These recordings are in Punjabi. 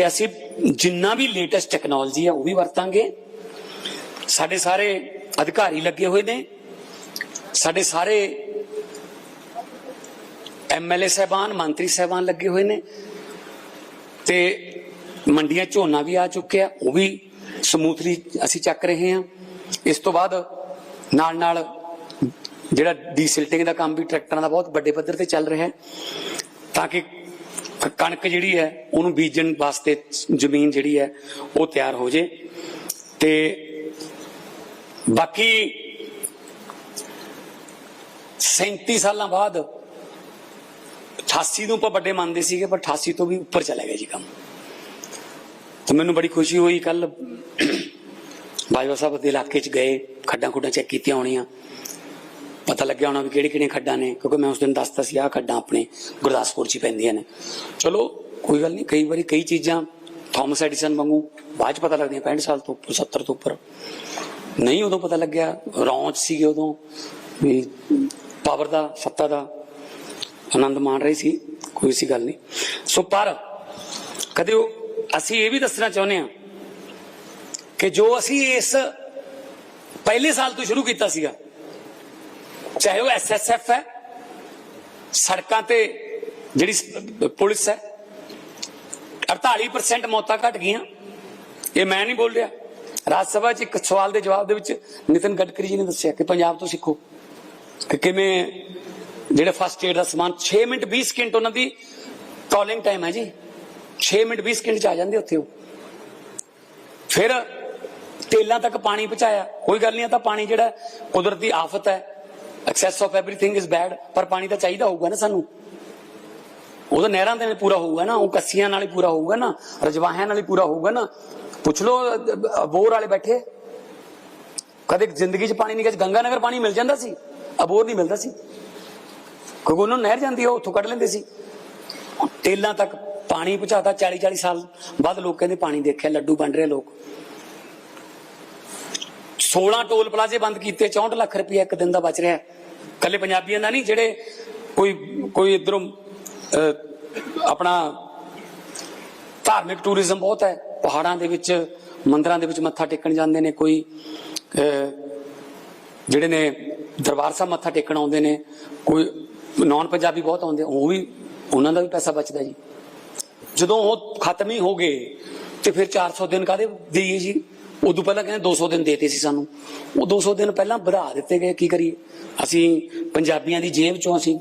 ਕਿ ਅਸੀਂ ਜਿੰਨਾ ਵੀ ਲੇਟੈਸਟ ਟੈਕਨੋਲੋਜੀ ਹੈ, ਉਹ ਵੀ ਵਰਤਾਂਗੇ। ਸਾਡੇ ਸਾਰੇ ਅਧਿਕਾਰੀ ਲੱਗੇ ਹੋਏ ਨੇ। ਸਾਡੇ ਸਾਰੇ ਐਮਐਲਏ ਸਹਿਬਾਨ, ਮੰਤਰੀ ਸਹਿਬਾਨ ਲੱਗੇ ਹੋਏ ਨੇ। ਤੇ ਮੰਡੀਆਂ ਝੋਨਾ ਵੀ ਆ ਚੁੱਕਿਆ, ਉਹ ਵੀ ਸਮੂਥਲੀ ਅਸੀਂ ਚੱਕ ਰਹੇ ਹਾਂ। ਇਸ ਤੋਂ ਬਾਅਦ ਨਾਲ ਨਾਲ ਜਿਹੜਾ ਡੀਸਿਲਟਿੰਗ ਦਾ ਕੰਮ ਵੀ ਟਰੈਕਟਰਾਂ ਦਾ ਬਹੁਤ ਵੱਡੇ ਪੱਧਰ ਤੇ ਚੱਲ ਰਿਹਾ ਹੈ, ਤਾਂ ਕਿ ਕਣਕ ਜਿਹੜੀ ਹੈ, ਉਹਨੂੰ ਬੀਜਣ ਵਾਸਤੇ ਜ਼ਮੀਨ ਜਿਹੜੀ ਹੈ, ਉਹ ਤਿਆਰ ਹੋ ਜੇ। ਤੇ ਬਾਕੀ 37 ਸਾਲਾਂ ਬਾਅਦ 88 ਨੂੰ ਆਪਾਂ ਵੱਡੇ ਮੰਨਦੇ ਸੀਗੇ, ਪਰ 88 ਤੋਂ ਵੀ ਉੱਪਰ ਚਲਾ ਗਿਆ ਜੀ ਕੰਮ। ਤੇ ਮੈਨੂੰ ਬੜੀ ਖੁਸ਼ੀ ਹੋਈ ਕੱਲ ਬਾਜਵਾ ਸਾਹਿਬ ਦੇ ਇਲਾਕੇ 'ਚ ਗਏ, ਖੱਡਾਂ ਖੁੱਡਾਂ ਚੈੱਕ ਕੀਤੀਆਂ ਹੋਣੀਆਂ। ਪਤਾ ਲੱਗਿਆ ਹੋਣਾ ਵੀ ਕਿਹੜੀ ਕਿਹੜੀਆਂ ਖੱਡਾਂ ਨੇ, ਕਿਉਂਕਿ ਮੈਂ ਉਸ ਦਿਨ ਦੱਸਤਾ ਸੀ, ਆਹ ਖੱਡਾਂ ਆਪਣੇ ਗੁਰਦਾਸਪੁਰ 'ਚ ਹੀ ਪੈਂਦੀਆਂ ਨੇ। ਚਲੋ, ਕੋਈ ਗੱਲ ਨਹੀਂ, ਕਈ ਵਾਰੀ ਕਈ ਚੀਜ਼ਾਂ ਥਾਮਸ ਐਡੀਸਨ ਵਾਂਗੂ ਬਾਅਦ 'ਚ ਪਤਾ ਲੱਗਦੀਆਂ 65 ਸਾਲ ਤੋਂ ਉੱਪਰ 70 ਤੋਂ ਉੱਪਰ। ਨਹੀਂ, ਉਦੋਂ ਪਤਾ ਲੱਗਿਆ, ਰੌਂਚ ਸੀਗੇ ਉਦੋਂ, ਵੀ ਪਾਵਰ ਦਾ, ਸੱਤਾ ਦਾ ਆਨੰਦ ਮਾਣ ਰਹੀ ਸੀ, ਕੋਈ ਸੀ ਗੱਲ ਨਹੀਂ। ਸੋ ਪਰ, ਕਦੇ ਅਸੀਂ ਇਹ ਵੀ ਦੱਸਣਾ ਚਾਹੁੰਦੇ ਹਾਂ ਕਿ ਜੋ ਅਸੀਂ ਇਸ ਪਹਿਲੇ ਸਾਲ ਤੋਂ ਸ਼ੁਰੂ ਕੀਤਾ ਸੀਗਾ ਚਾਹੇ ਉਹ ਐਸਐਸਐਫ ਹੈ, ਸੜਕਾਂ ਤੇ ਜਿਹੜੀ ਪੁਲਿਸ ਹੈ 48% ਮੌਤਾਂ ਘਟ ਗਈਆਂ। ਇਹ ਮੈਂ ਨਹੀਂ ਬੋਲ ਰਿਹਾ। ਰਾਜ ਸਭਾ 'ਚ ਇੱਕ ਸਵਾਲ ਦੇ ਜਵਾਬ ਦੇ ਵਿੱਚ ਨਿਤਨ ਗਡਕਰੀ ਜੀ ਨੇ ਦੱਸਿਆ ਕਿ ਪੰਜਾਬ ਤੋਂ ਸਿੱਖੋ ਕਿ ਕਿਵੇਂ ਜਿਹੜੇ ਫਸਟ ਏਡ ਦਾ ਸਮਾਨ 6 ਮਿੰਟ 20 ਸਕਿੰਟ ਉਹਨਾਂ ਦੀ ਕਾਲਿੰਗ ਟਾਈਮ ਹੈ ਜੀ। 6 ਮਿੰਟ 20 ਸਕਿੰਟ ਚ ਆ ਜਾਂਦੇ ਉੱਥੇ ਉਹ। ਫਿਰ ਤੇਲਾਂ ਤੱਕ ਪਾਣੀ ਪਹੁੰਚਾਇਆ। ਕੋਈ ਗੱਲ ਨਹੀਂ ਆ ਤਾਂ ਪਾਣੀ ਜਿਹੜਾ ਕੁਦਰਤੀ ਆਫਤ ਹੈ। Excess of everything is bad ਪਰ ਪਾਣੀ ਤਾਂ ਚਾਹੀਦਾ ਹੋਊਗਾ ਨਾ ਸਾਨੂੰ। ਉਹ ਤਾਂ ਨਹਿਰਾਂ ਦੇ ਨਾਲ ਪੂਰਾ ਹੋਊਗਾ ਨਾ ਉਹ ਕੱਸੀਆਂ ਨਾਲ ਹੀ ਪੂਰਾ ਹੋਊਗਾ ਨਾ ਰਜਵਾਹਿਆਂ ਨਾਲ ਹੀ ਪੂਰਾ ਹੋਊਗਾ ਨਾ। ਪੁੱਛ ਲਓ ਅ, ਵਾਲੇ ਬੈਠੇ। ਕਦੇ ਜ਼ਿੰਦਗੀ 'ਚ ਪਾਣੀ ਨਹੀਂ ਗਿਆ ਗੰਗਾ ਨਗਰ ਪਾਣੀ ਮਿਲ ਜਾਂਦਾ ਸੀ ਅਬੋਰ ਨਹੀਂ ਮਿਲਦਾ ਸੀ। ਕਿਉਂਕਿ ਉਹਨਾਂ ਨਹਿਰ ਜਾਂਦੀ ਆ ਉਹ ਉੱਥੋਂ ਕੱਢ ਲੈਂਦੇ ਸੀ। ਟੇਲਾਂ ਤੱਕ ਪਾਣੀ ਪਹੁੰਚਾਤਾ 40 40 ਸਾਲ ਬਾਅਦ ਲੋਕ ਕਹਿੰਦੇ ਪਾਣੀ ਦੇਖਿਆ ਲੱਡੂ ਬਣ ਰਹੇ ਲੋਕ। 16 ਟੋਲ ਪਲਾਜ਼ੇ ਬੰਦ ਕੀਤੇ 64 ਲੱਖ ਰੁਪਏ ਇੱਕ ਦਿਨ ਦਾ ਬਚ ਰਿਹਾ ਹੈ। ਕੱਲੇ ਪੰਜਾਬੀਆਂ ਦਾ ਨਹੀਂ, ਜਿਹੜੇ ਕੋਈ ਕੋਈ ਇਧਰੋਂ ਆਪਣਾ ਧਾਰਮਿਕ ਟੂਰਿਜ਼ਮ ਬਹੁਤ ਹੈ, ਪਹਾੜਾਂ ਦੇ ਵਿੱਚ, ਮੰਦਰਾਂ ਦੇ ਵਿੱਚ ਮੱਥਾ ਟੇਕਣ ਜਾਂਦੇ ਨੇ ਕੋਈ ਜਿਹੜੇ ਨੇ ਦਰਬਾਰ ਸਾਹਿਬ ਮੱਥਾ ਟੇਕਣ ਆਉਂਦੇ ਨੇ, ਕੋਈ ਨਾਨ ਪੰਜਾਬੀ ਬਹੁਤ ਆਉਂਦੇ, ਉਹ ਵੀ, ਉਹਨਾਂ ਦਾ ਵੀ ਪੈਸਾ ਬਚਦਾ ਜੀ ਜਦੋਂ ਉਹ ਖਤਮ ਹੀ ਹੋ ਗਏ, ਤੇ ਫਿਰ 400 ਦਿਨ ਕਾਦੇ ਦੇਈਏ ਜੀ ਉਦੋਂ ਪਹਿਲਾਂ ਕਹਿੰਦੇ 200 ਦਿਨ ਦੇਤੇ ਸੀ ਸਾਨੂੰ। ਉਹ 200 ਦਿਨ ਪਹਿਲਾਂ ਵਧਾ ਦਿੱਤੇ ਗਏ, ਕੀ ਕਰੀਏ? ਅਸੀਂ ਪੰਜਾਬੀਆਂ ਦੀ ਜੇਬ ਚੋਂ ਅਸੀਂ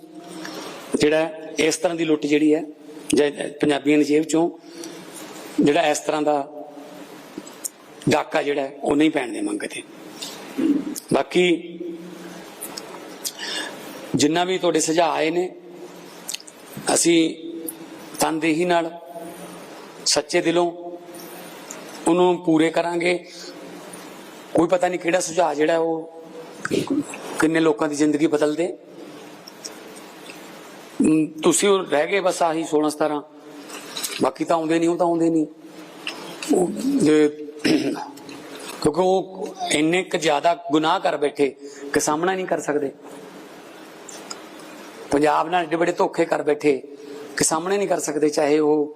ਜਿਹੜਾ ਇਸ ਤਰ੍ਹਾਂ ਦੀ ਲੁੱਟ ਜਿਹੜੀ ਹੈ, ਜਾਂ ਪੰਜਾਬੀਆਂ ਦੀ ਜੇਬ ਚੋਂ ਜਿਹੜਾ ਇਸ ਤਰ੍ਹਾਂ ਦਾ ਡਾਕਾ ਜਿਹੜਾ ਉਹ ਨਹੀਂ ਪੈਣ ਦੇ ਮੰਗਦੇ ਬਾਕੀ ਜਿੰਨਾ ਵੀ ਤੁਹਾਡੇ ਸੁਝਾਅ ਆਏ ਨੇ, ਅਸੀਂ ਤਨਦੇਹੀ ਨਾਲ ਸੱਚੇ ਦਿਲੋਂ ਉਹਨੂੰ ਪੂਰੇ ਕਰਾਂਗੇ। ਕੋਈ ਪਤਾ ਨਹੀਂ ਕਿਹੜਾ ਸੁਝਾਅ ਜਿਹੜਾ ਉਹ ਕਿੰਨੇ ਲੋਕਾਂ ਦੀ ਜ਼ਿੰਦਗੀ ਬਦਲ ਦੇ ਤੁਸੀਂ ਉਹ ਰਹਿ ਗਏ ਬਸ ਆਹੀ 16 17 ਬਾਕੀ ਤਾਂ ਆਉਂਦੇ ਨਹੀਂ, ਉਹ ਤਾਂ ਆਉਂਦੇ ਨਹੀਂ। ਕਿਉਂਕਿ ਉਹ ਇੰਨੇ ਕੁ ਜ਼ਿਆਦਾ ਗੁਨਾਹ ਕਰ ਬੈਠੇ, ਕਿ ਸਾਹਮਣਾ ਨਹੀਂ ਕਰ ਸਕਦੇ। ਪੰਜਾਬ ਨਾਲ ਏਡੇ ਬੜੇ ਧੋਖੇ ਕਰ ਬੈਠੇ, ਕਿ ਸਾਹਮਣੇ ਨਹੀਂ ਕਰ ਸਕਦੇ, ਚਾਹੇ ਉਹ